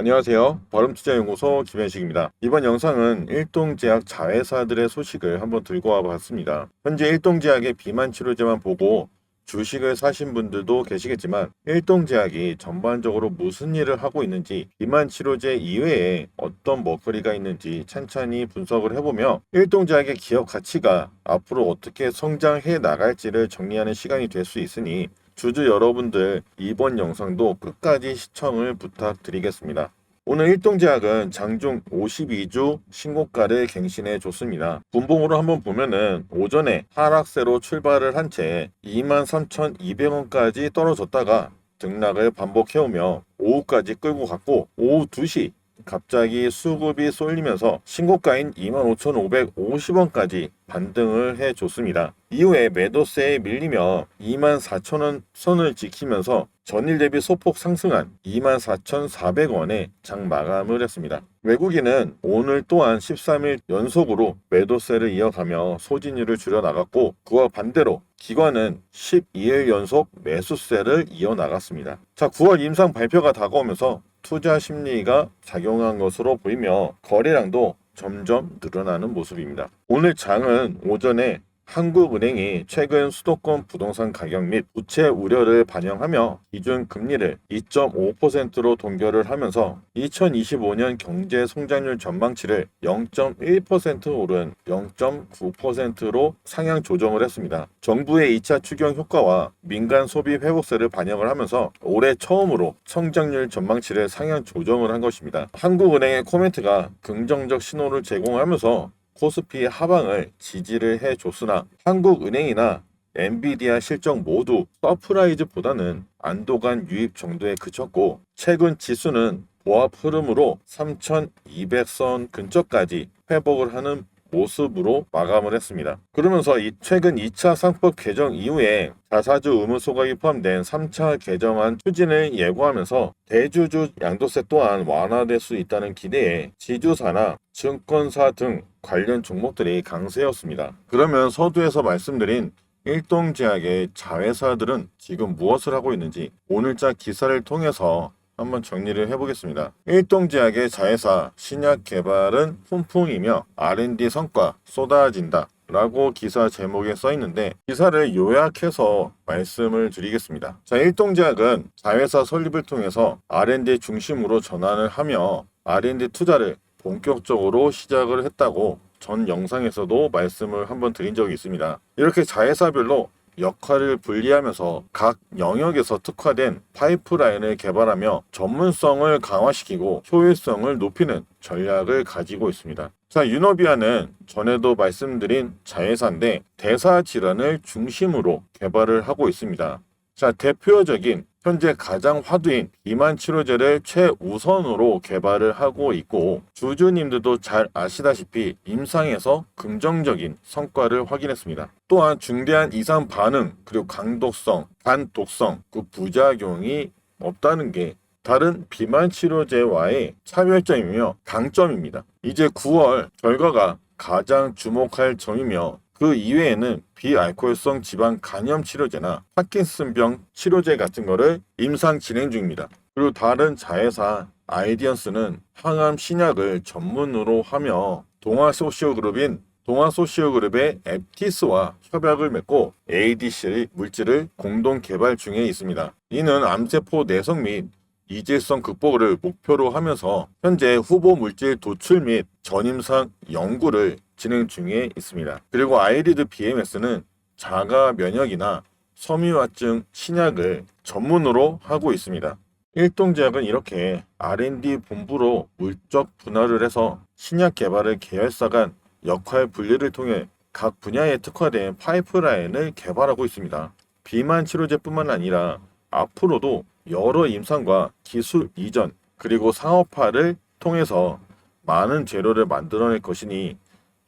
안녕하세요. 발음투자연구소 김현식입니다. 이번 영상은 일동제약 자회사들의 소식을 한번 들고 와봤습니다. 현재 일동제약의 비만 치료제만 보고 주식을 사신 분들도 계시겠지만 일동제약이 전반적으로 무슨 일을 하고 있는지 비만 치료제 이외에 어떤 먹거리가 있는지 찬찬히 분석을 해보며 일동제약의 기업 가치가 앞으로 어떻게 성장해 나갈지를 정리하는 시간이 될 수 있으니 주주 여러분들 이번 영상도 끝까지 시청을 부탁드리겠습니다. 오늘 일동제약은 장중 52주 신고가를 갱신해 줬습니다. 분봉으로 한번 보면은 오전에 하락세로 출발을 한 채 23,200원까지 떨어졌다가 등락을 반복해오며 오후까지 끌고 갔고 오후 2시 갑자기 수급이 쏠리면서 신고가인 25,550원까지 반등을 해줬습니다. 이후에 매도세에 밀리며 24,000원 선을 지키면서 전일 대비 소폭 상승한 24,400원에 장 마감을 했습니다. 외국인은 오늘 또한 13일 연속으로 매도세를 이어가며 소진율을 줄여나갔고 그와 반대로 기관은 12일 연속 매수세를 이어나갔습니다. 자, 9월 임상 발표가 다가오면서 투자 심리가 작용한 것으로 보이며 거래량도 점점 늘어나는 모습입니다. 오늘 장은 오전에 한국은행이 최근 수도권 부동산 가격 및 부채 우려를 반영하며 기준 금리를 2.5%로 동결을 하면서 2025년 경제 성장률 전망치를 0.1% 오른 0.9%로 상향 조정을 했습니다. 정부의 2차 추경 효과와 민간 소비 회복세를 반영을 하면서 올해 처음으로 성장률 전망치를 상향 조정을 한 것입니다. 한국은행의 코멘트가 긍정적 신호를 제공하면서 코스피 하방을 지지를 해줬으나 한국은행이나 엔비디아 실적 모두 서프라이즈보다는 안도감 유입 정도에 그쳤고 최근 지수는 보합 흐름으로 3200선 근처까지 회복을 하는 모습으로 마감을 했습니다. 그러면서 이 최근 2차 상법 개정 이후에 자사주 의무 소각이 포함된 3차 개정안 추진을 예고하면서 대주주 양도세 또한 완화될 수 있다는 기대에 지주사나 증권사 등 관련 종목들이 강세였습니다. 그러면 서두에서 말씀드린 일동제약의 자회사들은 지금 무엇을 하고 있는지 오늘자 기사를 통해서 한번 정리를 해보겠습니다. 일동제약의 자회사 신약 개발은 훈풍이며 R&D 성과 쏟아진다. 라고 기사 제목에 써 있는데 기사를 요약해서 말씀을 드리겠습니다. 자, 일동제약은 자회사 설립을 통해서 R&D 중심으로 전환을 하며 R&D 투자를 본격적으로 시작을 했다고 전 영상에서도 말씀을 한번 드린 적이 있습니다. 이렇게 자회사별로 역할을 분리하면서 각 영역에서 특화된 파이프라인을 개발하며 전문성을 강화시키고 효율성을 높이는 전략을 가지고 있습니다. 자, 유노비아는 전에도 말씀드린 자회사인데 대사 질환을 중심으로 개발을 하고 있습니다. 자, 대표적인 현재 가장 화두인 비만 치료제를 최우선으로 개발을 하고 있고 주주님들도 잘 아시다시피 임상에서 긍정적인 성과를 확인했습니다. 또한 중대한 이상 반응 그리고 강독성, 간독성, 그 부작용이 없다는 게 다른 비만 치료제와의 차별점이며 강점입니다. 이제 9월 결과가 가장 주목할 점이며 그 이외에는 비알코올성 지방 간염 치료제나 파킨슨병 치료제 같은 거를 임상 진행 중입니다. 그리고 다른 자회사 아이디언스는 항암 신약을 전문으로 하며 동아 소시오 그룹인 동아 소시오 그룹의 앱티스와 협약을 맺고 ADC 물질을 공동 개발 중에 있습니다. 이는 암세포 내성 및 이질성 극복을 목표로 하면서 현재 후보 물질 도출 및 전임상 연구를 진행 중에 있습니다. 그리고 아이리드 BMS는 자가 면역이나 섬유화증 신약을 전문으로 하고 있습니다. 일동제약은 이렇게 R&D 본부로 물적 분할을 해서 신약 개발을 계열사 간 역할 분리를 통해 각 분야에 특화된 파이프라인을 개발하고 있습니다. 비만 치료제뿐만 아니라 앞으로도 여러 임상과 기술 이전 그리고 상업화를 통해서 많은 재료를 만들어낼 것이니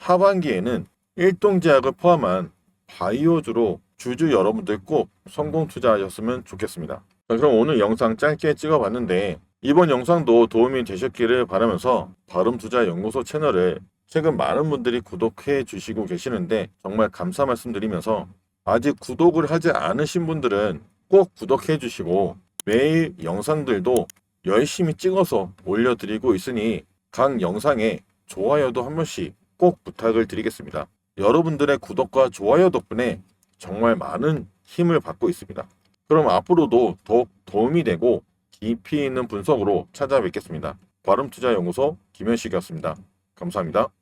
하반기에는 일동제약을 포함한 바이오주로 주주 여러분들 꼭 성공 투자하셨으면 좋겠습니다. 자, 그럼 오늘 영상 짧게 찍어봤는데 이번 영상도 도움이 되셨기를 바라면서 발음투자연구소 채널을 최근 많은 분들이 구독해 주시고 계시는데 정말 감사 말씀드리면서 아직 구독을 하지 않으신 분들은 꼭 구독해 주시고 매일 영상들도 열심히 찍어서 올려드리고 있으니 각 영상에 좋아요도 한 번씩 꼭 부탁을 드리겠습니다. 여러분들의 구독과 좋아요 덕분에 정말 많은 힘을 받고 있습니다. 그럼 앞으로도 더욱 도움이 되고 깊이 있는 분석으로 찾아뵙겠습니다. 발음투자연구소 김현식이었습니다. 감사합니다.